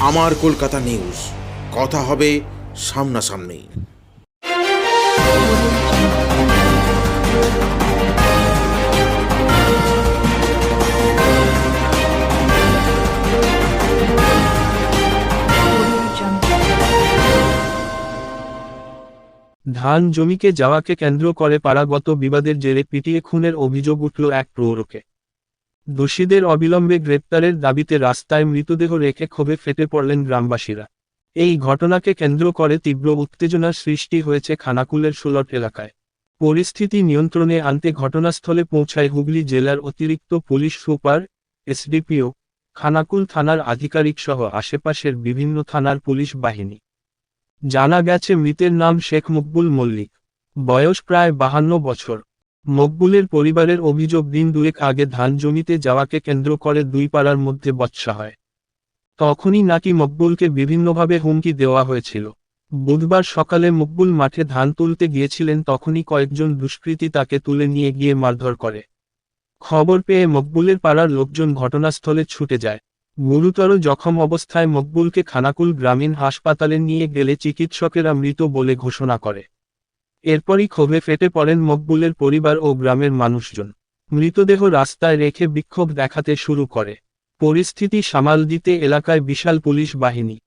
আমার কলকাতা নিউজ। কথা হবে সামনাসামনি। ধান জমিকে যাওয়াকে কেন্দ্র করে পাড়াগত বিবাদের জেরে পিটিয়ে খুনের অভিযোগ উঠল এক প্রৌঢ়কে দোষীদের অবিলম্বে গ্রেপ্তারের দাবিতে রাস্তায় মৃতদেহ রেখে ক্ষোভে ফেটে পড়লেন গ্রামবাসীরা। এই ঘটনাকে কেন্দ্র করে তীব্র উত্তেজনার সৃষ্টি হয়েছে খানাকুলের সুলট এলাকায়। পরিস্থিতি নিয়ন্ত্রণে আনতে ঘটনাস্থলে পৌঁছায় হুগলি জেলার অতিরিক্ত পুলিশ সুপার, এসডিপিও, খানাকুল থানার আধিকারিক সহ আশেপাশের বিভিন্ন থানার পুলিশ বাহিনী। জানা গেছে মৃতের নাম শেখ মকবুল মল্লিক। বয়স প্রায় বাহান্ন বছর। মকবুলের পরিবারের অভিযোগ দিন দুয়েক আগে ধান জমিতে যাওয়াকে কেন্দ্র করে দুই পাড়ার মধ্যে বৎসা হয়। তখনই নাকি মকবুলকে বিভিন্নভাবে হুমকি দেওয়া হয়েছিল। বুধবার সকালে মকবুল মাঠে ধান তুলতে গিয়েছিলেন তখনই কয়েকজন দুষ্কৃতী তাকে তুলে নিয়ে গিয়ে মারধর করে। খবর পেয়ে মকবুলের পাড়ার লোকজন ঘটনাস্থলে ছুটে যায়। গুরুতর জখম অবস্থায় মকবুলকে খানাকুল গ্রামীণ হাসপাতালে নিয়ে গেলে চিকিৎসকেরা মৃত বলে ঘোষণা করে। এরপরই ক্ষোভে ফেটে পড়েন মকবুলের পরিবার ও গ্রামের মানুষজন। মৃতদেহ রাস্তায় রেখে বিক্ষোভ দেখাতে শুরু করে। পরিস্থিতি সামাল দিতে এলাকায় বিশাল পুলিশ বাহিনী।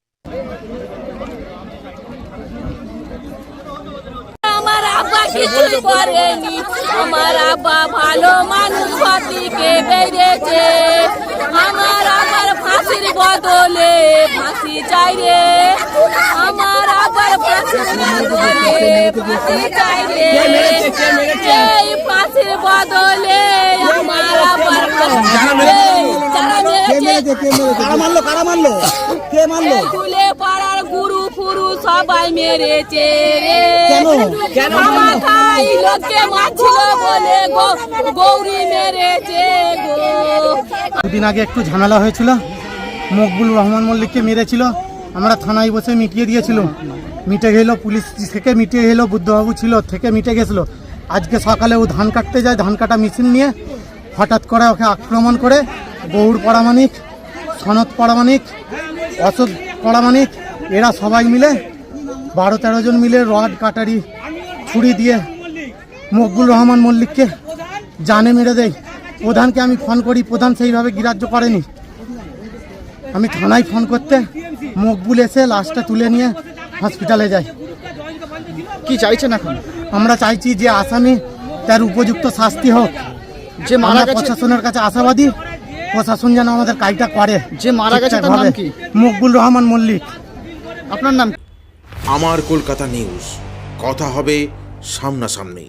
আমার আবার ফাঁসির বদলে ফাঁসি চাই রে আমার আবার ফাঁসির বদলে কারা মারলো কারা মারলো? কে মারলো? তুলে পাড়ার গুরু ফুরু সবাই মেরেছে খাই বলে গৌরী মেরেছে দুদিন আগে একটু ঝামেলা হয়েছিল। মকবুল রহমান মল্লিককে মেরেছিল। আমরা থানায় বসে মিটিয়ে দিয়েছিল মিটে গেল, পুলিশ থেকে মিটিয়ে গেল, বুদ্ধবাবু ছিল, থেকে মিটে গেছিল। আজকে সকালে ও ধান কাটতে যায়, ধান কাটা মেশিন নিয়ে হঠাৎ করে ওকে আক্রমণ করে গৌড় পরামানিক সনদ পরামানিক অশোক পরামানিক এরা সবাই মিলে বারো তেরো জন মিলে রড, কাটারি, ছুরি দিয়ে মকবুল রহমান মল্লিককে জানে মেরে দেয়। প্রধানকে আমি ফোন করি, প্রধান সেইভাবে গ্রাহ্য করেনি। আমি থানায় ফোন করতে মকবুল এসে লাশটা তুলে নিয়ে হসপিটালে যাই কি চাইছেন এখন? আমরা চাইছি যে আসামি তার উপযুক্ত শাস্তি হোক। যে মারা প্রশাসনের কাছে আশাবাদী প্রশাসন যেন আমাদের কাজটা করে। যে মারা গেছে তার নাম কি? মকবুল রহমান মল্লিক। আপনার নাম? আমার কলকাতা নিউজ কথা হবে সামনাসামনি